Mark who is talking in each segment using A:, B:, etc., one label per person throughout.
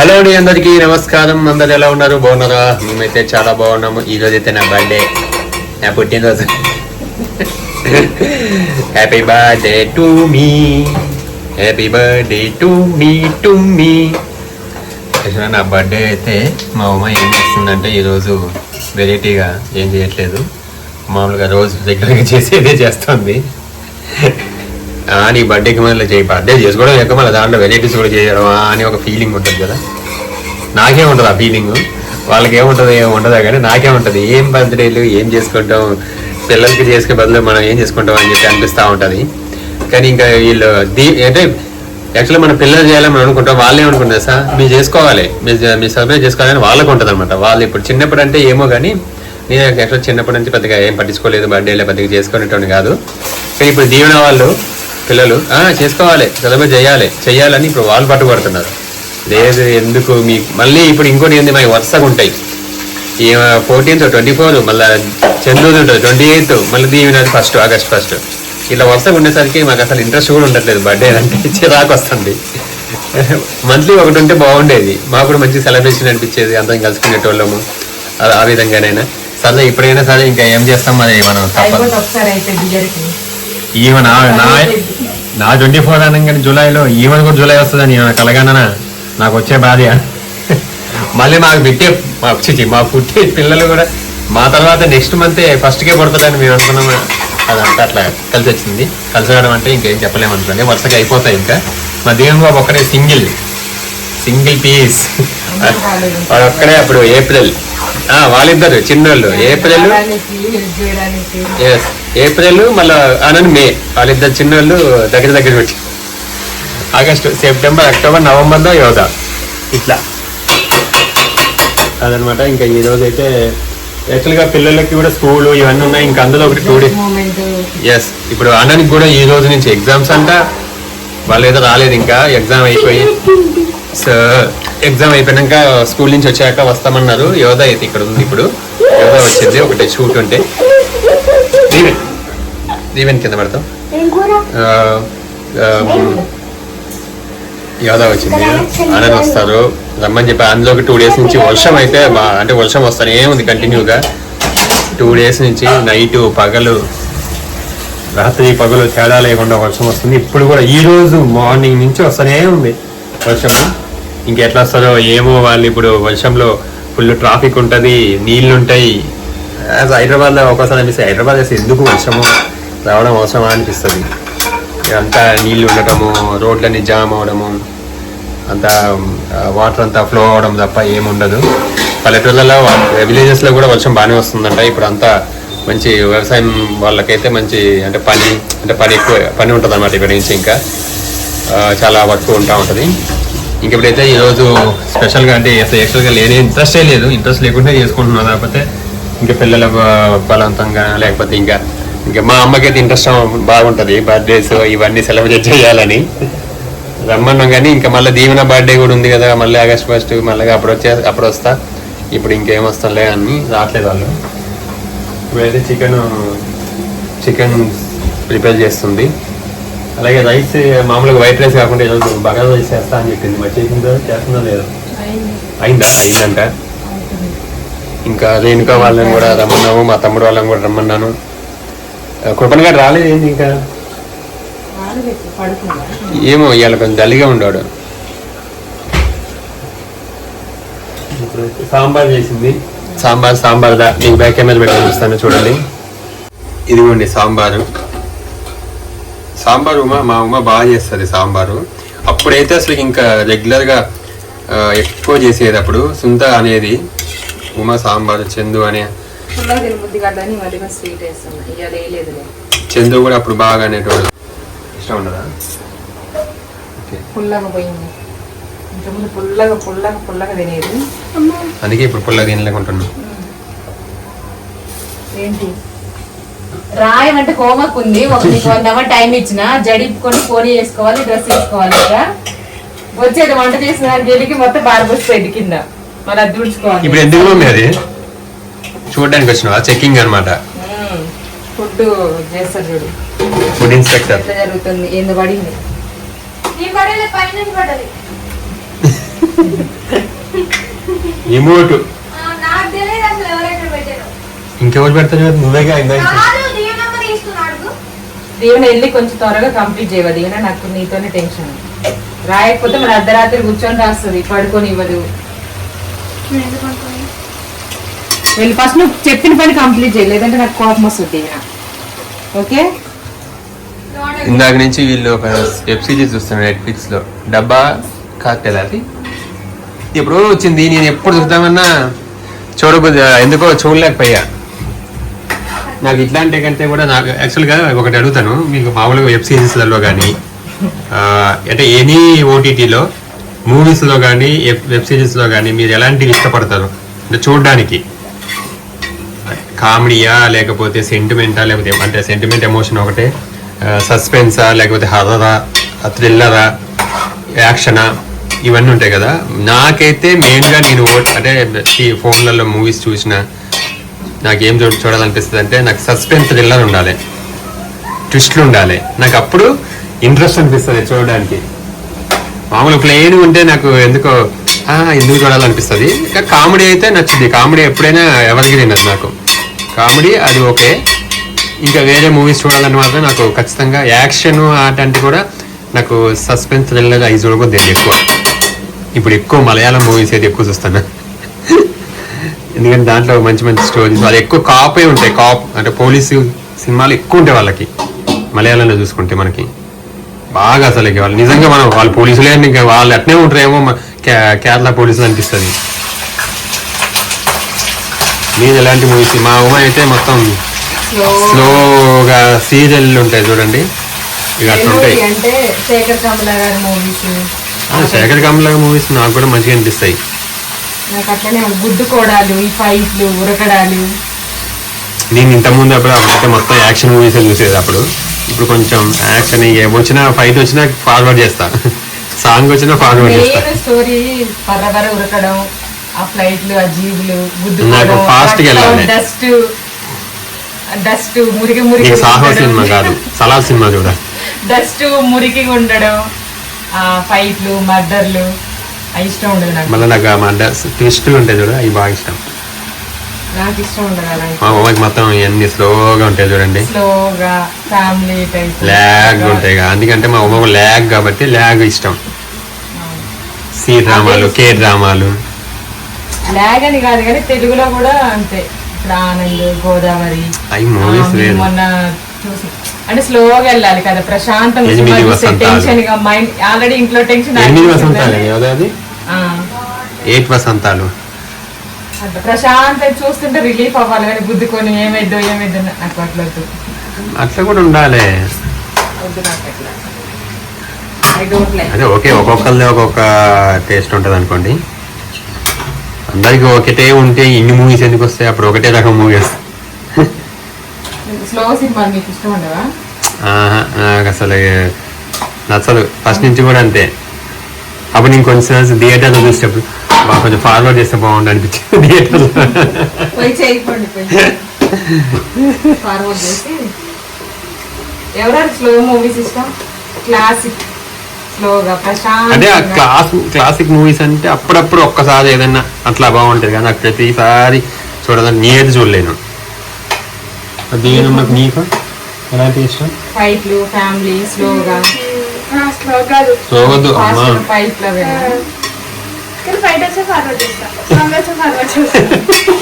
A: Hello అండి అందరికీ నమస్కారం. అందరు ఎలా ఉన్నారు? బాగున్నారా? మేమైతే చాలా బాగున్నాము. ఈ రోజు అయితే నా బర్త్డే. నా పుట్టినరోజు. Happy birthday to me happy birthday to me to me నా బర్త్డే అయితే మా అమ్మ ఏం చేస్తుందంటే ఈరోజు వెరైటీగా ఏం చేయట్లేదు. మామూలుగా రోజు రెగ్యులర్గా చేసేదే చేస్తుంది. నీ బర్త్డేకి మళ్ళీ చేయి బర్త్డే చేసుకోవడం లేక మళ్ళీ దాంట్లో వెరైటీస్ కూడా చేయడం అని ఒక ఫీలింగ్ ఉంటుంది కదా. నాకే ఉంటుంది ఆ ఫీలింగ్ వాళ్ళకి ఏముంటుంది ఏమి ఉండదా కానీ నాకే ఉంటుంది. ఏం బర్త్డేలు ఏం చేసుకుంటాం పిల్లలకి చేసుకునే బదులు మనం ఏం చేసుకుంటాం అని చెప్పి అనిపిస్తూ ఉంటుంది. కానీ ఇంకా వీళ్ళు దీ అంటే యాక్చువల్లీ మన పిల్లలు చేయాలని మనం అనుకుంటాం. వాళ్ళే అనుకుంటారు సార్ మీరు చేసుకోవాలి. మీరు మీ సర్వే చేసుకోవాలని వాళ్ళకు ఉంటుంది అనమాట వాళ్ళు ఇప్పుడు చిన్నప్పుడు అంటే ఏమో కానీ నేను యాక్చువల్ చిన్నప్పటి నుంచి పెద్దగా ఏం పట్టించుకోలేదు. బర్త్డేలో పెద్దగా చేసుకునేటోని కాదు. కానీ ఇప్పుడు దీవెన వాళ్ళు పిల్లలు. "ఆ, చేసుకోవాలి. సెలబ్రేట్ చేయాలి. చేయాలని ఇప్పుడు వాళ్ళు పట్టుబడుతున్నారు. లేదు ఎందుకు? మీ మళ్ళీ ఇప్పుడు ఇంకోటి ఏంది? మాకు వరుసగా ఉంటాయి ఈ ఫోర్టీన్త్ ట్వంటీ ఫోర్ మళ్ళీ చంద్రుది ఉంటుంది ట్వంటీ ఎయిత్ మళ్ళీ దీవెనది ఫస్ట్ ఆగస్ట్ ఫస్ట్ ఇట్లా వరుసగా ఉండేసరికి మాకు అసలు ఇంట్రెస్ట్ కూడా ఉండట్లేదు. బర్త్డే అంటే చిరాకు వస్తుంది. మంత్లీ ఒకటి ఉంటే బాగుండేది. మాకు కూడా మంచి సెలబ్రేషన్ అనిపించేది. అందరం కలుసుకునేటోళ్ళము. ఆ- ఆ విధంగానైనా. సరే ఇప్పుడైనా సరే ఇంకా ఏం చేస్తాం మరి మనం? ఈమె నా నా ట్వంటీ ఫోర్ అనగానే జూలైలో ఈమె కూడా జూలై వస్తుందని ఈమె కలగాననా? నాకు వచ్చే బాధ మళ్ళీ మాకు పెట్టే మా చిచి మా పుట్టే పిల్లలు కూడా మా తర్వాత నెక్స్ట్ మంత్ ఫస్ట్కే పడుతుందని మేము అనుకున్నాము? అదంతా అట్లా కలిసి వచ్చింది. కలిసి రావడం అంటే ఇంకేం చెప్పలేము అనుకోండి. వరుసగా అయిపోతాయి ఇంకా. మా దేవుని బాబు ఒక్కడే సింగిల్. Single piece. వాడు ఒక్కడే అప్పుడు ఏప్రిల్. వాళ్ళిద్దరు చిన్నోళ్ళు. ఏప్రిల్ ఎస్ ఏప్రిల్ మళ్ళీ ఆనంద్ మే. వాళ్ళిద్దరు చిన్నోళ్ళు దగ్గర దగ్గర వచ్చి ఆగస్టు సెప్టెంబర్ అక్టోబర్ నవంబర్లో యోగా ఇట్లా. అదనమాట. ఇంకా ఈ రోజు అయితే యాక్చువల్గా పిల్లలకి కూడా స్కూల్ ఇవన్నీ ఉన్నాయి. ఇంకా అందులో ఒకటి టూ డేస్. ఎస్ ఇప్పుడు అన్నానికి కూడా ఈ రోజు నుంచి ఎగ్జామ్స్ అంట. వాళ్ళు ఏదో రాలేదు ఇంకా. ఎగ్జామ్ అయిపోయి. సో ఎగ్జామ్ అయిపోయినాక స్కూల్ నుంచి వచ్చాక వస్తామన్నారు. యోధ అయితే ఇక్కడ ఉంది ఇప్పుడు. యోధ వచ్చింది. ఒకటి షూట్ ఉంటే. దీవెన్. దీవెన్ కింద పడతాం. యోధ వచ్చింది. ఆనంద్ వస్తారు. రమ్మని చెప్పి అందులో ఒక టూ డేస్ నుంచి వర్షం అయితే అంటే వర్షం వస్తానే ఉంది కంటిన్యూగా. టూ డేస్ నుంచి నైట్ పగలు. రాత్రి పగలు తేడా లేకుండా వర్షం వస్తుంది. ఇప్పుడు కూడా ఈ రోజు మార్నింగ్ నుంచి వస్తూనే ఉంది వర్షము. ఇంకెట్లా వస్తుందో ఏమో వాళ్ళు ఇప్పుడు వర్షంలో ఫుల్ ట్రాఫిక్ ఉంటుంది నీళ్ళు ఉంటాయి హైదరాబాద్లో ఒకసారి అనిపిస్తుంది హైదరాబాద్ అసలు ఎందుకు వర్షము? రావడం అవసరమా అనిపిస్తుంది. అంతా నీళ్ళు ఉండటము రోడ్లన్నీ జామ్ అవడము అంతా వాటర్ అంతా ఫ్లో అవడం తప్ప ఏముండదు పల్లెటూళ్ళలో విలేజెస్లో కూడా వర్షం బాగానే వస్తుందంట. ఇప్పుడు అంతా మంచి వ్యవసాయం వాళ్ళకైతే మంచి అంటే పని అంటే పని ఎక్కువ పని ఉంటుంది అన్నమాట ఇక్కడ నుంచి ఇంకా. చాలా వర్క్ ఉంటా ఉంటుంది. ఇంక ఇప్పుడైతే ఈరోజు స్పెషల్గా అంటే అసలు యాక్చువల్గా లేని ఇంట్రెస్టే లేదు. ఇంట్రెస్ట్ లేకుండా చేసుకుంటున్నాను కాకపోతే ఇంకా పిల్లల బలవంతంగా లేకపోతే ఇంకా ఇంకా మా అమ్మకైతే ఇంట్రెస్ట్ బాగుంటుంది. బర్త్డేస్ ఇవన్నీ సెలబ్రేట్ చేయాలని. రమ్మన్నాం కానీ ఇంకా మళ్ళీ దీవెన బర్త్డే కూడా ఉంది కదా. మళ్ళీ ఆగస్ట్ ఫస్ట్ మళ్ళీ అప్పుడు వచ్చే అప్పుడు వస్తా. ఇప్పుడు ఇంకేం వస్తాంలే అని రావట్లేదు వాళ్ళు. ఇప్పుడైతే చికెన్ చికెన్ ప్రిపేర్ చేస్తుంది. అలాగే రైస్ మామూలుగా వైట్ రైస్ కాకుండా ఈరోజు బగారా రైస్ చేస్తా అని చెప్పింది. మరి చేసిందో చేస్తుందో లేదో? అయిందా. అయిందంట. ఇంకా రేణుకా వాళ్ళని కూడా రమ్మన్నాము మా తమ్ముడు వాళ్ళని కూడా రమ్మన్నాను. కృపణ గారు రాలేదు ఏంది ఇంకా? ఏమో ఇవాళ కొంచెం జల్లిగా ఉన్నాడు సాంబార్ చేసింది. సాంబార్ సాంబార్ దా. మీకు బ్యాక్ కెమెరా పెట్టి చూస్తాను చూడండి. ఇదిగోండి సాంబారు. సాంబారు ఉమా మా ఉమ బాగా చేస్తుంది సాంబారు. అప్పుడైతే అసలు ఇంకా రెగ్యులర్గా ఎక్కువ చేసేది అప్పుడు సుంత అనేది ఉమా సాంబారు చందు అనే. చందు కూడా అప్పుడు బాగా అనేటోడు ఇష్టం ఉండదా? ఓకే.
B: పుల్లగా పోయింది. ఇంతకుముందు పుల్లగా పుల్లగా పుల్లగా తినేది.
A: అందుకే ఇప్పుడు పుల్లగా తినలేకుంటున్నాను
B: ఏంటి? రాయమంటే హోంవర్క్ ఉంది ఒక నీకు వన్ అవర్ టైం ఇచ్చిన జడిపుకొని ఫోన్ చేసుకోవాలి డ్రెస్ వేసుకోవాలి ఇంకా. వచ్చేది వంట చేసిన గెలికి మొత్తం బారబోసి పెట్టి కింద. మళ్ళీ అది తుడుచుకోవాలి.
A: ఇప్పుడు ఎందుకు అది చూడడానికి వచ్చినావా? చెకింగ్ అనమాట
B: ఫుడ్ చేస్తారు చూడు.
A: Food inspector.
B: ఎట్లా జరుగుతుంది? ఎందుకు పడింది.
C: నీ పడేది పైన పడ్డది
B: దీవెన వెళ్ళి కొంచెం త్వరగా కంప్లీట్ చేయవా దీవెన నాకు నీతోనే టెన్షన్ రాయకపోతే మరి అర్ధరాత్రి కూర్చొని రాస్తుంది పడుకొని ఇవ్వదు. వెళ్ళి ఫస్ట్ నువ్వు చెప్పిన పని కంప్లీట్ చేయి లేదంటే నాకు కోపం వస్తుంది దీవెన. ఓకే
A: ఇందాక నుంచి వీళ్ళు ఒక వెబ్ సిరీస్ చూస్తున్నారు నెట్ఫ్లిక్స్లో డబ్బా కాక్టెల్ అది. ఎప్పుడో వచ్చింది నేను ఎప్పుడు చూద్దామన్నా చూడబోద్ది ఎందుకో చూడలేకపోయా. నాకు ఇట్లాంటి కంటే కూడా నాకు యాక్చువల్గా ఒకటి అడుగుతాను. మీకు మామూలుగా వెబ్ సిరీస్లలో కానీ అంటే ఎనీ ఓటీటీలో మూవీస్లో కానీ వెబ్ సిరీస్లో కానీ మీరు ఎలాంటివి ఇష్టపడతారు? అంటే చూడడానికి. కామెడీయా లేకపోతే సెంటిమెంటా లేకపోతే అంటే సెంటిమెంట్ ఎమోషన్ ఒకటే. సస్పెన్సా లేకపోతే హర్రరా థ్రిల్లరా యాక్షనా ఇవన్నీ ఉంటాయి కదా. నాకైతే మెయిన్గా నేను ఓ- అంటే ఫోన్లలో మూవీస్ చూసిన నాకు ఏం చూ చూడాలనిపిస్తుంది అంటే నాకు సస్పెన్స్ థ్రిల్లర్ ఉండాలి. ట్విస్ట్లు ఉండాలి. నాకు అప్పుడు ఇంట్రెస్ట్ అనిపిస్తుంది చూడడానికి. మామూలు ప్లెయిన్ ఉంటే నాకు ఎందుకో ఎందుకు చూడాలనిపిస్తుంది? ఇంకా కామెడీ అయితే నచ్చింది. కామెడీ ఎప్పుడైనా ఎవరికి తినదు నాకు. కామెడీ అది ఓకే. ఇంకా వేరే మూవీస్ చూడాలని మాత్రం నాకు ఖచ్చితంగా యాక్షన్ అటువంటి కూడా నాకు సస్పెన్స్ థ్రిల్లర్ అవి చూడకూడదు ఎక్కువ. ఇప్పుడు ఎక్కువ మలయాళం మూవీస్ అయితే ఎక్కువ చూస్తాను. ఎందుకంటే దాంట్లో మంచి మంచి స్టోరీస్ వాళ్ళు ఎక్కువ కాపే ఉంటాయి. కాప్ అంటే పోలీసు సినిమాలు ఎక్కువ ఉంటాయి వాళ్ళకి. మలయాళంలో చూసుకుంటే మనకి. బాగా అసలు వాళ్ళు నిజంగా మనం వాళ్ళు పోలీసులే అని ఇంకా వాళ్ళు అట్నే ఉంటారేమో కేరళ పోలీసులు అనిపిస్తుంది. నేను ఎలాంటి మూవీస్ మా ఉమ అయితే మొత్తం స్లోగా సీరియల్ ఉంటాయి చూడండి. ఇక అట్లా ఉంటాయి.
B: అంటే శేఖర్ కమల గారి మూవీస్
A: ఆ, శేఖర్ కమల మూవీస్ నాకు కూడా మంచిగా అనిపిస్తాయి.
B: నాకు అట్లనే గుద్దుకోవడాలు ఈ ఫైట్లు ఉరకడాలు.
A: నేను ఇంతకుముందు అప్పుడు అప్పుడైతే మొత్తం యాక్షన్ మూవీస్ చూసేది అప్పుడు. ఇప్పుడు కొంచెం యాక్షన్ ఏమొచ్చినా ఫైట్ వచ్చినా ఫార్వర్డ్ చేస్తా. సాంగ్ వచ్చినా ఫార్వర్డ్ చేస్తా.
B: స్టోరీ పర్ర పర్ర ఉరకడం ఆ ఫ్లైట్లు ఆ జీబులు
A: నాకు వెళ్ళాలి.
B: డస్ట్ డస్ట్ మురికి మురికి
A: సాహో సినిమా కాదు. సలార్ సినిమా చూడ.
B: డస్ట్ మురికి ఉండడం ఆ ఫైట్లు మర్డర్లు అవి ఇష్టం ఉండదు నాకు.
A: మళ్ళీ నాకు మా ట్విస్టులు ఉంటాయి చూడ అవి బాగా ఇష్టం.
B: నాకు ఇష్టం ఉండదు
A: మా అమ్మకి మొత్తం ఇవన్నీ స్లోగా ఉంటాయి చూడండి.
B: స్లోగా ఫ్యామిలీ టైప్.
A: ల్యాగ్ ఉంటాయి కదా అందుకంటే మా అమ్మ ల్యాగ్ కాబట్టి ల్యాగ్ ఇష్టం. సి డ్రామాలు కే డ్రామాలు.
B: లాగ్ అని కాదు కానీ తెలుగులో కూడా అంతే. ఇప్పుడు ఆనంద్ గోదావరి
A: అవి మూవీస్
B: మొన్న చూసి. అంటే స్లోగా వెళ్ళాలి కదా ప్రశాంతంగా. టెన్షన్గా మైండ్ ఆల్రెడీ ఇంట్లో టెన్షన్
A: ఎయిట్ వసంతాలు.
B: అట్లా ప్రశాంతంగా చూస్తుంటే రిలీఫ్ అవ్వాలి కానీ గుద్దుకొని ఏమైద్దో ఏమైద్దో నాకు అట్లా
A: అట్లా కూడా ఉండాలి. అదే ఓకే ఒక్కొక్కరిది ఒక్కొక్క టేస్ట్ ఉంటుంది అనుకోండి. అందరికి ఒకటే ఉంటే ఇన్ని మూవీస్ ఎందుకు వస్తాయి? అప్పుడు ఒకటే రకం మూవీస్
B: స్లో సినిమా మీకు ఇష్టం ఉండవా?
A: నాకు అసలు నచ్చదు. ఫస్ట్ నుంచి కూడా అంతే. అప్పుడు నేను కొంచెం థియేటర్లో చూసేటప్పుడు బాగా కొంచెం ఫార్వర్డ్ చేస్తే బాగుండు అనిపించింది థియేటర్లో.
B: ఫార్వర్డ్ చేసి. ఎవరెవరు స్లో మూవీస్ ఇష్టం? క్లాసిక్ స్లోగా
A: అంటే ఆ
B: ప్రశాంతంగా
A: క్లాస్ క్లాసిక్ మూవీస్ అంటే అప్పుడప్పుడు ఒక్కసారి ఏదైనా అట్లా బాగుంటుంది కానీ ప్రతిసారి చూడాలని నేది చూడలేను. దీని నాకు? ఎలాంటి ఇష్టం?
B: ఫైట్లు ఫ్యామిలీ స్లోగా
C: ఆ, స్లో కాదు
A: చూడవద్దు అమ్మా.
B: ఫైట్లు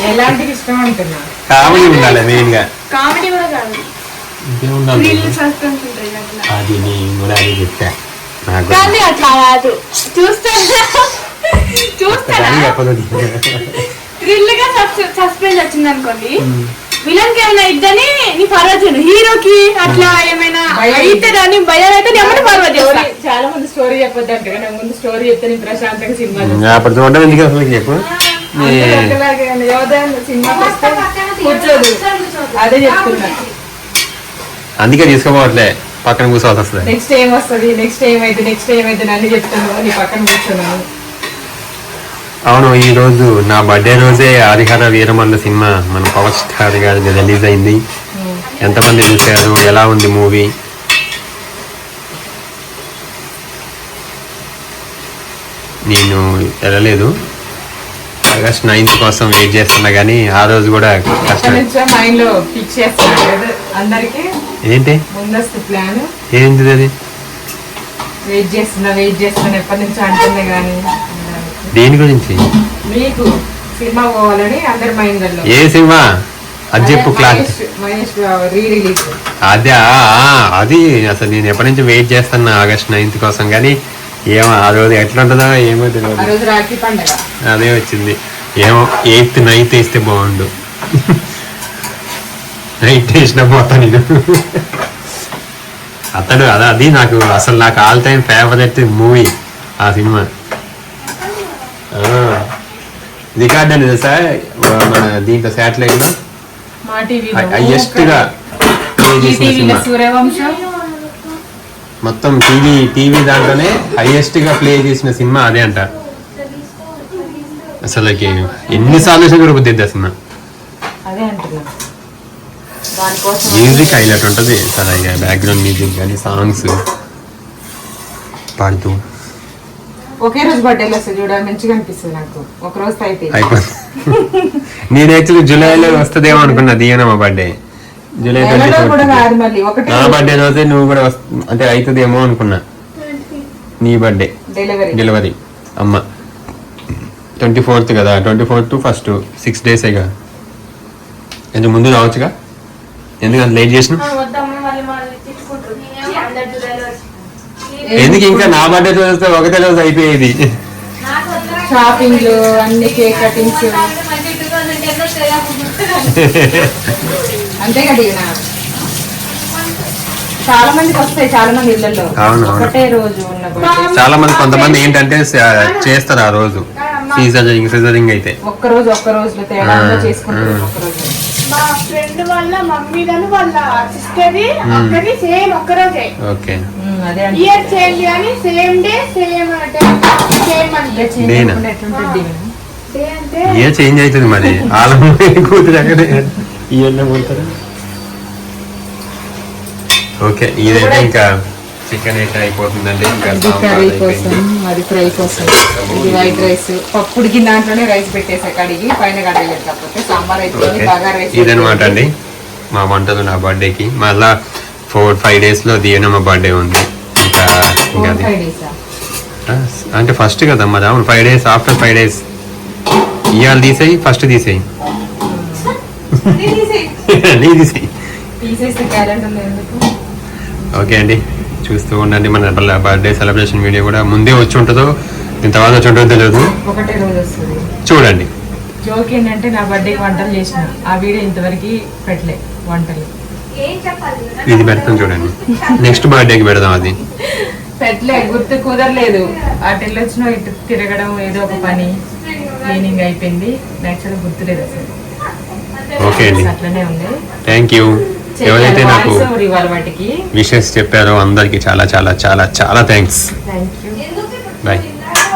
B: ఎలాంటివి ఇష్టం అంటున్నా?
A: కామెడీ ఉండాలి మెయిన్గా
C: కామెడీ కూడా కాదు.
A: అది నేను కూడా అది చెప్పా.
C: కానీ అట్లా కాదు. చూస్తా.
A: చెప్పదు
C: థ్రిల్గా సస్పెన్స్ వచ్చింది అనుకోండి విలన్కి ఏమైనా ఇద్దని నీ చేయను హీరోకి అట్లా ఏమైనా. అయితే దాన్ని భయం అయితే నేను చేస్తా
B: స్టోరీ చాలా మంది స్టోరీ చెప్పొద్దు అంటే కానీ ముందు స్టోరీ చెప్తే నేను ప్రశాంతంగా సినిమా.
A: అప్పుడు చూడడం ఎందుకు అసలు చెప్పు?
B: కూర్చోదు. అదే చెప్తున్నా.
A: అందుకే తీసుకోపోవట్లే. పక్కన కూర్చోవాల్సి వస్తుంది.
B: నెక్స్ట్ ఏం వస్తుంది నెక్స్ట్ ఏమైతే నెక్స్ట్ ఏమైతే అన్ని చెప్తాను. నీ పక్కన కూర్చున్నాను.
A: అవును ఈ రోజు నా బర్త్డే రోజే హరిహర వీరమల్ల సినిమా. మన పవర్ స్టార్ గారి రిలీజ్ అయింది. ఎంతమంది చూశారు? ఎలా ఉంది మూవీ? నేను వెళ్ళలేదు. ఆగస్ట్ నైన్త్ కోసం వెయిట్ చేస్తున్నా కానీ ఆ రోజు కూడా కష్టం. ఏంటి? ఏంటిది అది?
B: వెయిట్ చేస్తున్నా వెయిట్ చేస్తున్నా. ఎప్పటి నుంచో అంటుంది కానీ
A: దేని గురించి?
B: మీకు సినిమా పోవాలని అందరి మైండ్లో.
A: ఏ సినిమా? అది చెప్పు క్లాస్ అదే అది అసలు నేను ఎప్పటి నుంచి వెయిట్ చేస్తున్నా ఆగస్ట్ నైన్త్ కోసం కానీ ఏమో ఆ రోజు ఎట్లా ఉంటుందో ఏమో తెలియదు అదే వచ్చింది. ఏమో ఎయిత్ నైన్త్ వేస్తే బాగుండు. నైన్త్ వేసిన పోతా నేను. అతడు అదే అది నాకు అసలు నాకు ఆల్ టైమ్ ఫేవరెట్ మూవీ ఆ సినిమా. రికార్డ్ అని తెలుసా? మన దీంట్లో
B: శాటిలైట్లో?
A: హైయెస్ట్గా
B: సూర్యవంశం.
A: మొత్తం టీవీ టీవీ దాంట్లోనే హైయెస్ట్గా ప్లే చేసిన సినిమా అదే అంట. అసలుకి ఆ సినిమా
B: అదే అంటున్నా. దానికోసం
A: మ్యూజిక్ హైలైట్ ఉంటుంది. అసలు ఇక బ్యాక్గ్రౌండ్ మ్యూజిక్ కానీ సాంగ్స్ పాడుతూ.
B: ఒకే రోజు బర్త్డేలో వస్తుంది చూడ మంచిగా అనిపిస్తుంది నాకు. ఒక రోజు అయితే
A: అయిపోతుంది. నేను యాక్చువల్లీ జూలైలో వస్తుందేమో అనుకున్నా దియన మా బర్త్డే జూలై
B: నెలలో కూడా
A: ట్వంటీ
B: కాదు మళ్ళీ ఒకటే
A: నా బర్త్డే రోజే నువ్వు కూడా వస్తు అంటే అవుతుందేమో అనుకున్నా. నీ బర్త్డే
B: డెలివరీ
A: డెలివరీ అమ్మ. ట్వంటీ ఫోర్త్ కదా ట్వంటీ ఫోర్త్ ఫస్ట్ సిక్స్ డేసేగా కొంచెం ముందు రావచ్చుగా? ఎందుకంత లేట్ చేసిన
C: వద్దాము మళ్ళీ మళ్ళీ తిట్టుకుంటారు అందరు జూలైలో వచ్చి.
A: ఎందుకు ఇంకా నా బర్త్డే రోజు వస్తే ఒకటే రోజు అయిపోయేది?
B: షాపింగ్లు అన్ని కేక్ కటింగ్స్
C: అంటే మళ్ళీ 2010 వస్తాయి, అప్పుడు గుర్తురాదు.
B: అంతే కదా చాలా మందికి వస్తాయి చాలా మంది ఇళ్ళలో
A: అవును, అవును.
B: ఒకటే రోజు ఉన్న birthday.
A: చాలా మంది కొంతమంది ఏంటంటే చేస్తారు ఆ రోజు సీజరింగ్ సీజరింగ్ అయితే
B: ఒక్క రోజు ఒక్క రోజులో తేడాగా చేసుకుంటారు
A: ఆ.
B: ఒక్క రోజు
C: మా ఫ్రెండ్ వాళ్ళ మమ్మీ వాళ్ళ సిస్టర్ అక్కడి సేమ్ ఒక్క రోజే
A: ఓకే
C: ఇయర్ చేంజ్ కానీ సేమ్ డే సేమ్ సేమ్ అంటే
B: change
A: నేనా?
B: అవ్వకుండా ఎట్లుంటుంది
C: డే అంటే?
A: ఏ చేంజ్ అవుతుంది మరి. ఆలం కూతురు అక్కడే. ఇవన్నీ పోతారు? ఓకే ఇదైతే ఇంకా చికెన్ అయితే అయిపోతుందండి. ఇంకా
B: ఇది
A: సాంబార్
B: కర్రీ కోసం
A: అయిపోయింది.
B: అది ఫ్రై కోసం. ఇది వైట్ రైస్. పప్పు ఉడికిన దాంట్లోనే రైస్ పెట్టేసా కడిగి పైన కడగలేదు కాకపోతే సాంబార్ అయిపోయింది బాగా రైస్
A: ఇదనమాట అండి. మా వంటలు నా బర్త్డేకి మళ్ళా ఫోర్ ఫైవ్ డేస్లో దియనమ్మ బర్త్డే ఉంది. ఇంకా అంటే ఫస్ట్ కదా మరి అవును five days after five days ఇవాళ తీసేయి ఫస్ట్ తీసేయి. నీ తీసేయి. ఓకే అండి చూస్తూ ఉండండి మన బర్త్డే సెలబ్రేషన్ వీడియో కూడా ముందే వచ్చి ఉంటుందో ఇంత తర్వాత వచ్చి ఉంటుందో తెలియదు. చూడండి.
B: జోక్ ఏంటంటే నా బర్త్డేకి వంటలు చేసిన. ఆ వీడియో ఇంతవరకు పెట్టలే వంటలు.
A: ఇది పెడతాం చూడండి. నెక్స్ట్ బర్త్డేకి పెడదాం అది.
B: పెట్టలే గుర్తు కుదరలేదు. అటు వెళ్ళొచ్చిన ఇటు తిరగడం ఏదో ఒక పని. క్లీనింగ్ అయిపోయింది. యాక్చువల్గా గుర్తులేదు అసలు.
A: ఓకే అండి.
B: అట్లనే ఉంది.
A: థ్యాంక్ యూ ఎవరైతే నాకు విషెస్ చెప్పారో అందరికీ చాలా చాలా చాలా చాలా థ్యాంక్స్
B: థ్యాంక్ యూ
C: ఎందుకు
A: బాయ్